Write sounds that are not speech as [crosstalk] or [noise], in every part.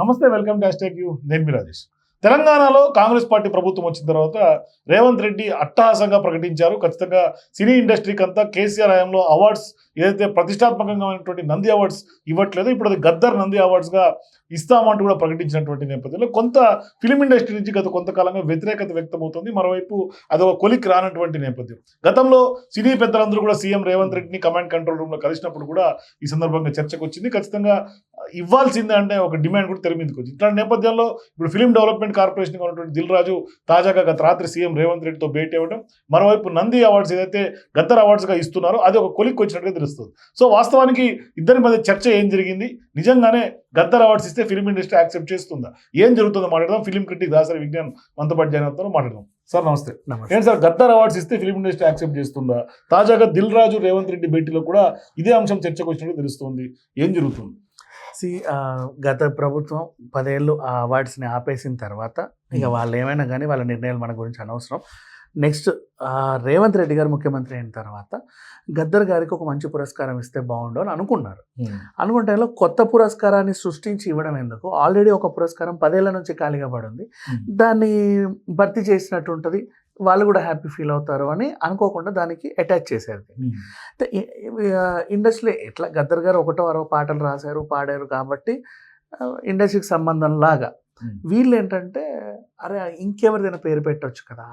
నమస్తే welcome to hash you. నేను మీ రాజేష్. తెలంగాణలో కాంగ్రెస్ పార్టీ ప్రభుత్వం వచ్చిన తర్వాత రేవంత్ రెడ్డి అట్టహాసంగా ప్రకటించారు. ఖచ్చితంగా సినీ ఇండస్ట్రీకి అంతా కేసీఆర్ హయాంలో అవార్డ్స్ ఏదైతే ప్రతిష్టాత్మకంగా ఉన్నటువంటి నంది అవార్డ్స్ ఇవ్వట్లేదు ఇప్పుడు అది గద్దర్ నంది అవార్డ్స్గా ఇస్తామంటూ కూడా ప్రకటించినటువంటి నేపథ్యంలో కొంత ఫిలిం ఇండస్ట్రీ నుంచి గత కొంతకాలంగా వ్యతిరేకత వ్యక్తమవుతుంది. మరోవైపు అది ఒక కొలిక్ రానటువంటి నేపథ్యం. గతంలో సినీ పెద్దలందరూ కూడా సీఎం రేవంత్ రెడ్డిని కమాండ్ కంట్రోల్ రూమ్లో కలిసినప్పుడు కూడా ఈ సందర్భంగా చర్చకు వచ్చింది ఖచ్చితంగా ఇవ్వాల్సిందే అంటే ఒక డిమాండ్ కూడా తెర మీదకి వచ్చింది. ఇట్లాంటి నేపథ్యంలో ఇప్పుడు ఫిలిం డెవలప్మెంట్ కార్పొరేషన్గా ఉన్నటువంటి దిల్ రాజు తాజాగా గత రాత్రి సీఎం రేవంత్ రెడ్డితో భేటీ అవ్వడం మరోవైపు నంది అవార్డ్స్ ఏదైతే గద్దర్ అవార్డ్స్గా ఇస్తున్నారో అది ఒక కొలిక్ వచ్చినట్టుగా తెలుస్తుంది. సో వాస్తవానికి ఇద్దరి మధ్య చర్చ ఏం జరిగింది? నిజంగానే గద్దర్ అవార్డ్స్ ఇస్తే ఫిలిం ఇండస్ట్రీ యాక్సెప్ట్ చేస్తుందా? ఏం జరుగుతుందో మాట్లాడదాం. ఫిలిం క్రిటిక్ దాసరి విజ్ఞాన్ మంతపాటి జైనతో మాట్లాడదాం. సార్ నమస్తే. నమస్తే. ఏంటి సార్ గద్దర్ అవార్డ్స్ ఇస్తే ఫిలిం ఇండస్ట్రీ యాక్సెప్ట్ చేస్తుందా? తాజాగా దిల్ రాజు రేవంత్ రెడ్డి భేటీలో కూడా ఇదే అంశం చర్చకు వచ్చినట్టు తెలుస్తుంది. ఏం జరుగుతుంది? సి గత ప్రభుత్వం పదేళ్ళు ఆ అవార్డ్స్ని ఆపేసిన తర్వాత ఇక. వాళ్ళు ఏమైనా కానీ వాళ్ళ నిర్ణయాలు మన గురించి అనవసరం. నెక్స్ట్ రేవంత్ రెడ్డి గారు ముఖ్యమంత్రి అయిన తర్వాత గద్దర్ గారికి ఒక మంచి పురస్కారం ఇస్తే బాగుండు అని అనుకున్నారు. అనుకున్న టైంలో కొత్త పురస్కారాన్ని సృష్టించి ఇవ్వడం ఎందుకు? ఆల్రెడీ ఒక పురస్కారం పదేళ్ళ నుంచి ఖాళీగా పడింది. దాన్ని భర్తీ చేసినట్టు ఉంటుంది. వాళ్ళు కూడా హ్యాపీ ఫీల్ అవుతారు అని అనుకోకుండా దానికి అటాచ్ చేశారు ఇండస్ట్రీలో ఎట్లా గద్దర్ గారు ఒకటో అరవై పాటలు రాశారు పాడారు కాబట్టి ఇండస్ట్రీకి సంబంధం లాగా. వీళ్ళు ఏంటంటే అరే ఇంకెవరిదైనా పేరు పెట్టొచ్చు కదా.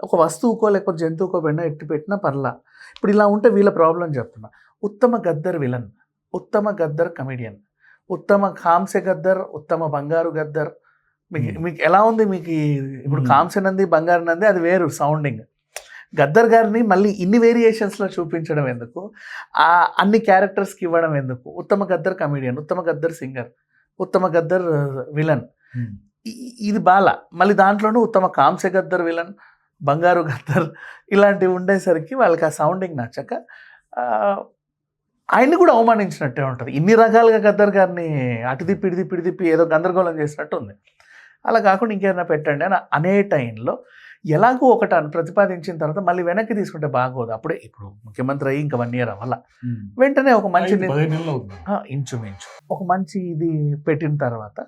ఒక వస్తువుకో లేకపోతే జంతువుకో పెట్టినా ఎట్టి పెట్టినా పర్లా. ఇప్పుడు ఇలా ఉంటే వీళ్ళ ప్రాబ్లం చెప్తున్నా. ఉత్తమ గద్దర్ విలన్ ఉత్తమ గద్దర్ కమెడియన్ ఉత్తమ కాంస్య గద్దర్ ఉత్తమ బంగారు గద్దర్. మీకు. మీకు ఎలా ఉంది మీకు ఇప్పుడు Hmm. కాంస్య నంది బంగారు నంది అది వేరు సౌండింగ్. గద్దర్ గారిని మళ్ళీ ఇన్ని వేరియేషన్స్లో చూపించడం ఎందుకు? ఆ అన్ని క్యారెక్టర్స్కి ఇవ్వడం ఎందుకు? ఉత్తమ గద్దర్ కమెడియన్ ఉత్తమ గద్దర్ సింగర్ ఉత్తమ గద్దర్ విలన్. ఇది బాల. మళ్ళీ దాంట్లోనూ ఉత్తమ కాంస్య గద్దర్ విలన్ బంగారు గద్దర్ ఇలాంటివి ఉండేసరికి వాళ్ళకి ఆ సౌండింగ్ నచ్చక ఆయన్ని కూడా అవమానించినట్టే ఉంటుంది. ఇన్ని రకాలుగా గద్దర్ గారిని అటు తిప్పి ఇటు తిప్పి ఇటు తిప్పి ఏదో గందరగోళం చేసినట్టు ఉంది. అలా కాకుండా ఇంకేమైనా పెట్టండి అని అనే టైంలో ఎలాగో ఒకటి అని ప్రతిపాదించిన తర్వాత మళ్ళీ వెనక్కి తీసుకుంటే బాగోదు. అప్పుడే ఇప్పుడు ముఖ్యమంత్రి అయ్యి ఇంకా వన్ ఇయర్ అవ్వాల. వెంటనే ఒక మంచి ఇంచుమించు. ఒక మంచి ఇది పెట్టిన తర్వాత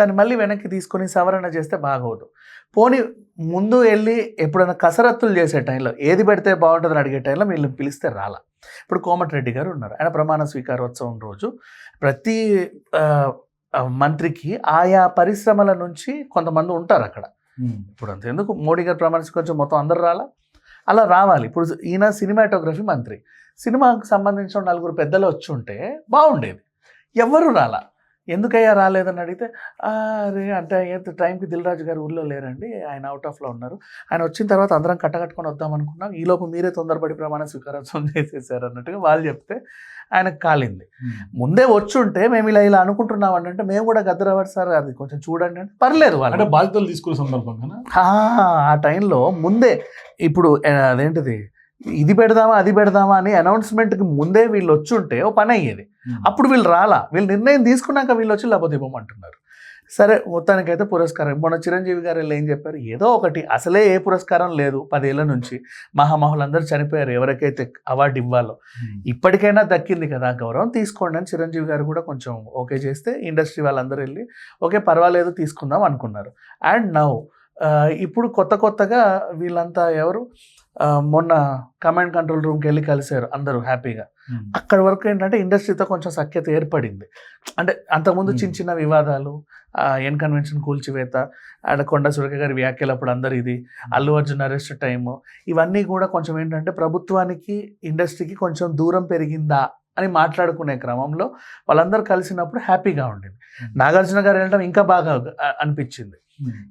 దాన్ని మళ్ళీ వెనక్కి తీసుకొని సవరణ చేస్తే బాగోదు. పోనీ ముందు వెళ్ళి ఎప్పుడైనా కసరత్తులు చేసే టైంలో ఏది పెడితే బాగుంటుందని అడిగే టైంలో వీళ్ళు పిలిస్తే రాలా. ఇప్పుడు కోమటిరెడ్డి గారు ఉన్నారు. ఆయన ప్రమాణ స్వీకారోత్సవం రోజు ప్రతి మంత్రికి ఆయా పరిశ్రమల నుంచి కొంతమంది ఉంటారు అక్కడ. ఇప్పుడు అంతెందుకు మోడీ గారు ప్రమాణ స్వీకరించడం మొత్తం అందరు రాలా? అలా రావాలి. ఇప్పుడు ఈయన సినిమాటోగ్రఫీ మంత్రి. సినిమాకు సంబంధించిన నలుగురు పెద్దలు వచ్చి ఉంటే బాగుండేది. ఎవరు రాలా. ఎందుకయ్యా రాలేదని అడిగితే "ఆ, అరే అంటే టైంకి దిల్రాజు గారు ఊళ్ళో లేరండి ఆయన అవుట్ ఆఫ్లో ఉన్నారు. ఆయన వచ్చిన తర్వాత అందరం కట్టకట్టుకొని వద్దాం అనుకున్నాం. ఈ లోపు మీరే తొందరపడి ప్రమాణ స్వీకారోత్సవం [laughs] చేసేసారు అన్నట్టుగా వాళ్ళు చెప్తే ఆయనకు కాలింది. ముందే వచ్చి ఉంటే మేము ఇలా ఇలా అనుకుంటున్నాం అంటే మేము కూడా గద్దరవాడు సార్ అది కొంచెం చూడండి అంటే పర్లేదు అంటే వాళ్ళు బాధ్యతలు తీసుకునే సందర్భంగా ఆ, టైంలో ముందే ఇప్పుడు అదేంటిది? ఇది పెడదామా అది పెడదామా అని అనౌన్స్మెంట్కి ముందే వీళ్ళు వచ్చి ఉంటే ఓ పని అయ్యేది. అప్పుడు వీళ్ళు రాలా. వీళ్ళు నిర్ణయం తీసుకున్నాక వీళ్ళు వచ్చి లేకపోతే ఇవ్వమంటున్నారు. సరే మొత్తానికైతే పురస్కారం. మొన్న చిరంజీవి గారు వీళ్ళు ఏం చెప్పారు? ఏదో ఒకటి. అసలే ఏ పురస్కారం లేదు పదేళ్ళ నుంచి. మహామహులందరూ చనిపోయారు. ఎవరికైతే అవార్డు ఇవ్వాలో. ఇప్పటికైనా దక్కింది కదా గౌరవం. తీసుకోండి అని చిరంజీవి గారు కూడా కొంచెం ఓకే చేస్తే ఇండస్ట్రీ వాళ్ళందరూ వెళ్ళి ఓకే పర్వాలేదు తీసుకుందాం అనుకున్నారు. అండ్ నౌ ఇప్పుడు కొత్త కొత్తగా వీళ్ళంతా ఎవరు? మొన్న కమాండ్ కంట్రోల్ రూమ్కి వెళ్ళి కలిశారు అందరూ హ్యాపీగా. అక్కడి వరకు ఏంటంటే ఇండస్ట్రీతో కొంచెం సఖ్యత ఏర్పడింది. అంటే అంతకుముందు చిన్న చిన్న వివాదాలు ఎన్ కన్వెన్షన్ కూల్చివేత ఆడ కొండ సురేఖ గారి వ్యాఖ్యలు అప్పుడు అందరు ఇది అల్లు అర్జున్ అరెస్ట్ టైము ఇవన్నీ కూడా కొంచెం ఏంటంటే ప్రభుత్వానికి ఇండస్ట్రీకి కొంచెం దూరం పెరిగిందా అని మాట్లాడుకునే క్రమంలో వాళ్ళందరూ కలిసినప్పుడు హ్యాపీగా ఉండింది. నాగార్జున గారు వెళ్ళడం ఇంకా బాగా అనిపించింది.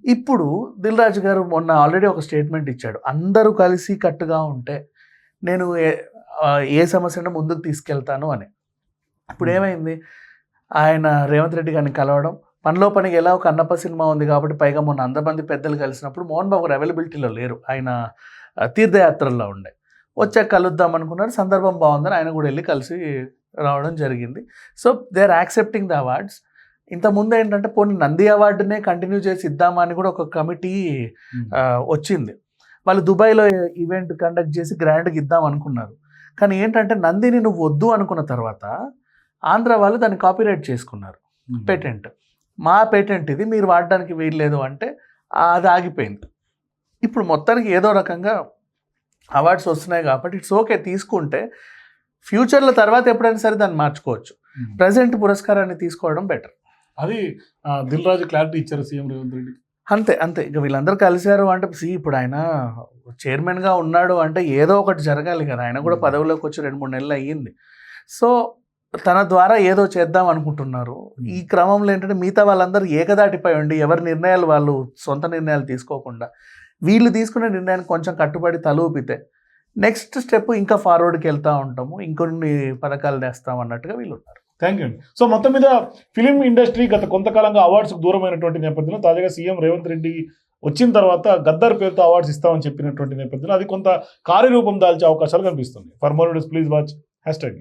ఇప్పుడు దిల్ రాజు గారు మొన్న ఆల్రెడీ ఒక స్టేట్మెంట్ ఇచ్చాడు. అందరూ కలిసి కట్టుగా ఉంటే నేను ఏ- సమస్యను ముందుకు తీసుకెళ్తాను అని. ఇప్పుడు. ఏమైంది? ఆయన రేవంత్ రెడ్డి గారిని కలవడం పనిలో పనికి ఎలా ఒక అన్నప్ప సినిమా ఉంది కాబట్టి పైగా మొన్న అంతమంది పెద్దలు కలిసినప్పుడు మోహన్ బాబు గారు అవైలబిలిటీలో లేరు. ఆయన తీర్థయాత్రల్లో ఉండే. వచ్చాక కలుద్దాం అనుకున్నారు. సందర్భం బాగుందని ఆయన కూడా వెళ్ళి కలిసి రావడం జరిగింది. So they are accepting the awards. ఇంతకుముందు ఏంటంటే పోనీ నంది అవార్డునే కంటిన్యూ చేసి ఇద్దామా అని కూడా ఒక కమిటీ వచ్చింది. వాళ్ళు దుబాయ్లో ఈవెంట్ కండక్ట్ చేసి గ్రాండ్గా ఇద్దాం అనుకున్నారు. కానీ ఏంటంటే నందిని నువ్వు వద్దు అనుకున్న తర్వాత ఆంధ్ర వాళ్ళు దాన్ని కాపీరైట్ చేసుకున్నారు. పేటెంట్. మా పేటెంట్ ఇది మీరు వాడడానికి వీల్లేదు అంటే అది ఆగిపోయింది. ఇప్పుడు మొత్తానికి ఏదో రకంగా అవార్డ్స్ వస్తున్నాయి కాబట్టి ఇట్స్ ఓకే తీసుకుంటే ఫ్యూచర్లో తర్వాత ఎప్పుడైనా సరే దాన్ని మార్చుకోవచ్చు. ప్రజెంట్ పురస్కారాన్ని తీసుకోవడం బెటర్. అది దిల్ రాజు క్లారిటీ ఇచ్చారు సీఎం రేవంత్ రెడ్డి అంతే అంతే. ఇక వీళ్ళందరూ కలిశారు అంటే సి ఇప్పుడు ఆయన చైర్మన్గా ఉన్నాడు అంటే ఏదో ఒకటి జరగాలి కదా. ఆయన కూడా. పదవిలోకి వచ్చి రెండు మూడు నెలలు అయ్యింది. సో తన ద్వారా ఏదో చేద్దాం అనుకుంటున్నారు. ఈ క్రమంలో ఏంటంటే మిగతా వాళ్ళందరూ ఏకదాటిపై ఉండి ఎవరి నిర్ణయాలు వాళ్ళు సొంత నిర్ణయాలు తీసుకోకుండా వీళ్ళు తీసుకునే నిర్ణయానికి కొంచెం కట్టుబడి తలూపితే నెక్స్ట్ స్టెప్ ఇంకా ఫార్వర్డ్కి వెళ్తూ ఉంటాము. ఇంకొన్ని పథకాలు తెస్తాం అన్నట్టుగా వీళ్ళు ఉన్నారు. థ్యాంక్ యూ అండి సో మొత్తం మీద ఫిలిం ఇండస్ట్రీ గత కొంతకాలంగా అవార్డ్స్కు దూరమైనటువంటి నేపథ్యంలో తాజాగా సీఎం రేవంత్ రెడ్డి వచ్చిన తర్వాత గద్దర్ పేరుతో అవార్డ్స్ ఇస్తామని చెప్పినటువంటి నేపథ్యంలో అది కొంత కార్యరూపం దాల్చే అవకాశాలు కనిపిస్తుంది for more please watch hashtag